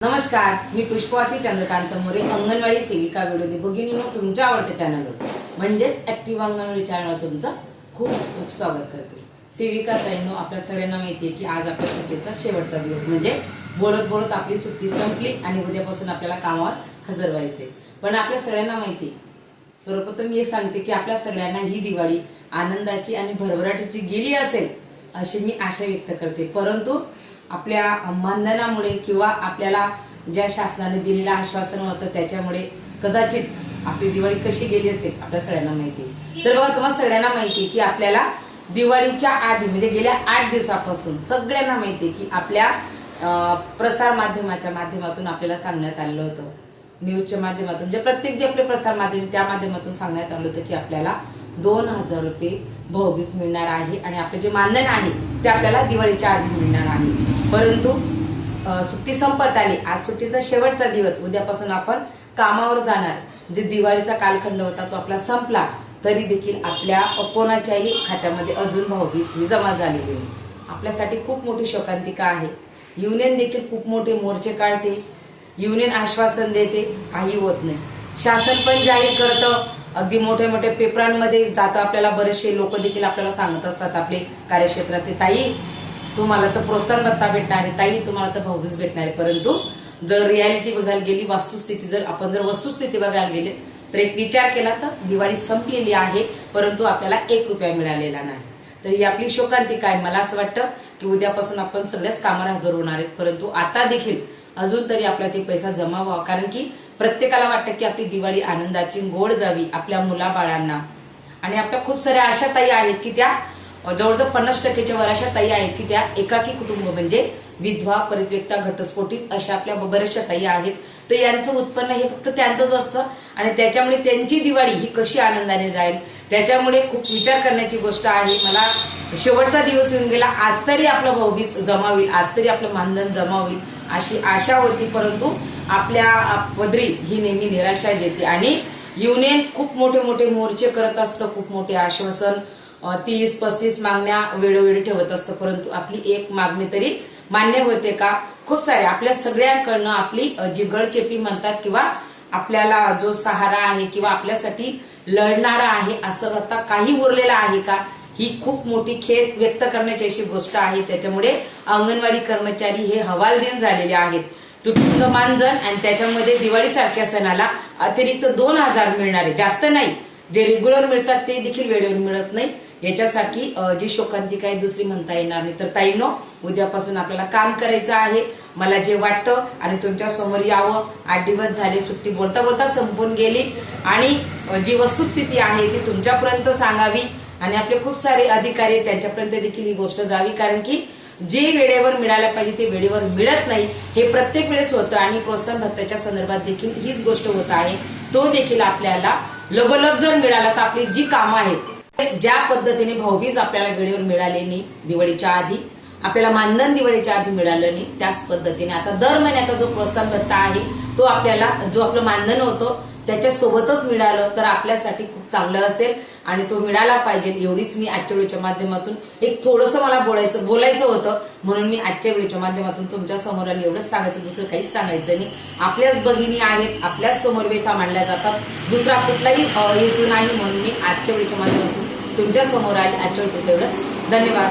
नमस्कार मी पुष्पवाती चंद्रकांत मोरे अंगणवाडी सेविका विरोधी भगिनीनो तुमच्या आवडत्या चॅनलवर म्हणजेच ऍक्टिव्ह अंगणवाडी चॅनलवर तुमचं खूप खूप स्वागत करते. सेविका ताईनो आपल्या सगळ्यांना माहिती आहे की आज आपल्या सुट्टीचा शेवटचा दिवस. म्हणजे बोलत बोलत आपली सुट्टी संपली आणि उद्यापासून आपल्याला कामावर हजर व्हायचे पण आपल्या सगळ्यांना माहिती सर्वप्रथम हे सांगते की आपल्या सगळ्यांना ही दिवाळी आनंदाची आणि भरभराटीची गेली असेल अशी मी आशा व्यक्त करते. परंतु आपल्या मानधनामुळे किंवा आपल्याला ज्या शासनाने दिलेलं आश्वासन होतं त्याच्यामुळे कदाचित आपली दिवाळी कशी गेली असेल आपल्या सगळ्यांना माहिती आहे. तर बघा तुम्हाला सगळ्यांना माहिती आहे की आपल्याला दिवाळीच्या आधी म्हणजे गेल्या आठ दिवसापासून सगळ्यांना माहिती आहे की आपल्या प्रसार माध्यमाच्या माध्यमातून आपल्याला सांगण्यात आलेलं होतं न्यूजच्या माध्यमातून म्हणजे प्रत्येक जे आपले प्रसार माध्यम त्या माध्यमातून सांगण्यात आलं होतं की आपल्याला दोन हजार रुपये भाऊबीज मिळणार आहे आणि आपले जे मानधन आहे ते आपल्याला दिवाळीच्या आधी मिळणार आहे परंतु सुट्टी संपत आली. आज सुट्टीचा शेवटचा दिवस. उद्यापासून आपण कामावर जाणार. जे दिवाळीचा कालखंड होता तो आपला संपला. तरी देखील आपल्या कोणाच्याही खात्यामध्ये अजून भाऊबीज ही जमा झालेली आहे आपल्यासाठी खूप मोठी शोकांतिका आहे. युनियन देखील खूप मोठे मोर्चे काढते. युनियन आश्वासन देते. काही होत नाही. शासन पण जाहीर करतं. अगदी मोठ्या मोठ्या पेपरांमध्ये जातं आपल्याला. बरेचसे लोक देखील आपल्याला सांगत असतात. आपले कार्यक्षेत्रातले ताई तुम्हाला तर प्रोत्साहन भत्ता भेटणार आहे ताई तुम्हाला तर भाऊबीज भेटणार. आहे परंतु जर रियालिटी बघायला गेली वास्तुस्थिती जर आपण जर वस्तुस्थिती बघायला गेले तर एक विचार केला तर दिवाळी संपलेली आहे परंतु आपल्याला एक रुपया मिळालेला नाही. तर ही आपली शोकांतिका आहे. मला असं वाटतं की उद्यापासून आपण सगळ्याच कामाला हजर होणार आहेत. परंतु आता देखील अजून तरी आपला ते पैसा जमा व्हावा कारण की प्रत्येकाला वाटतं की आपली दिवाळी आनंदाची गोड जावी आपल्या मुलाबाळांना. आणि आपल्या खूप साऱ्या अशा ताई आहेत की त्या जवळजवळ पन्नास टक्केच्या वर अशा ताई आहेत की त्या एकाकी कुटुंब म्हणजे विधवा परित्यक्ता घटस्फोटित अशा आपल्या बऱ्याचशा ताई आहेत. तर यांचं उत्पन्न हे फक्त त्यांचंच असतं आणि त्याच्यामुळे त्यांची दिवाळी ही कशी आनंदाने जाईल त्याच्यामुळे खूप विचार करण्याची गोष्ट आहे. मला शेवटचा दिवस येऊन गेला आज तरी आपलं भाऊबीज जमा होईल आज तरी आपलं मानधन जमा होईल अशी आशा होती परंतु आपल्या पदरी ही नेहमी निराशा येते आणि युनियन खूप मोठे मोठे मोर्चे करत असतं खूप मोठे आश्वासन तीस पस्तीस मागण्या वेळोवेळी ठेवत असतं. परंतु आपली एक मागणी तरी मान्य होते का? खूप सारे. आपल्या सगळ्यांकडनं आपली जी गळचेपी म्हणतात किंवा आपल्याला जो सहारा आहे किंवा आपल्यासाठी लढणारा आहे असं आता काही उरलेलं आहे का? ही खूप मोठी खेद व्यक्त करण्याची अशी गोष्ट आहे. त्याच्यामुळे अंगणवाडी कर्मचारी हे हवालदिन झालेले आहेत. तुटुंब मानधन आणि त्याच्यामध्ये दिवाळी सारख्या सणाला अतिरिक्त दोन हजार मिळणारे जास्त नाही. जे रेग्युलर मिळतात ते देखील वेळेवर मिळत नाही. याच्यासाठी जी शोकांतिका आहे दुसरी म्हणता येणार नाही. तर ताईनो उद्यापासून आपल्याला काम करायचं आहे. मला जे वाटतं आणि तुमच्यासमोर यावं. आठ दिवस झाले सुट्टी बोलता बोलता संपून गेली. आणि जी वस्तुस्थिती आहे ती तुमच्यापर्यंत सांगावी. आणि आपले खूप सारे अधिकारी त्यांच्यापर्यंत देखील ही गोष्ट जावी. कारण की जे वेळेवर मिळायला पाहिजे ते वेळेवर मिळत नाही. हे प्रत्येक वेळेस होतं. आणि प्रोत्साहन भत्त्याच्या संदर्भात देखील हीच गोष्ट होत आहे. तो देखील आपल्याला लगोलग जर मिळाला तर आपली जी कामं आहेत ज्या पद्धतीने भाऊबीज आपल्याला वेळेवर मिळाली नाही दिवाळीच्या आधी आपल्याला मानधन दिवाळीच्या आधी मिळालं नाही त्याच पद्धतीने. आता दर महिन्याचा जो प्रोत्साहन भत्ता आहे तो आपल्याला जो आपलं मानधन होतं त्याच्यासोबतच मिळालं तर आपल्यासाठी खूप चांगलं असेल आणि तो मिळाला पाहिजे. एवढीच मी आजच्या वेळेच्या माध्यमातून एक थोडस मला बोलायचं बोलायचं होतं. म्हणून मी आजच्या वेळेच्या माध्यमातून तुमच्यासमोर आली. एवढंच सांगायचं दुसरं काहीच सांगायचं नाही. आपल्याच बहिणी आहेत आपल्याच समोर व्यथा मांडल्या जातात. दुसरा कुठलाही हेतू नाही म्हणून मी आजच्या वेळेच्या माध्यमातून तुमच्यासमोर आली. आजच्या वेळेपुरतं धन्यवाद.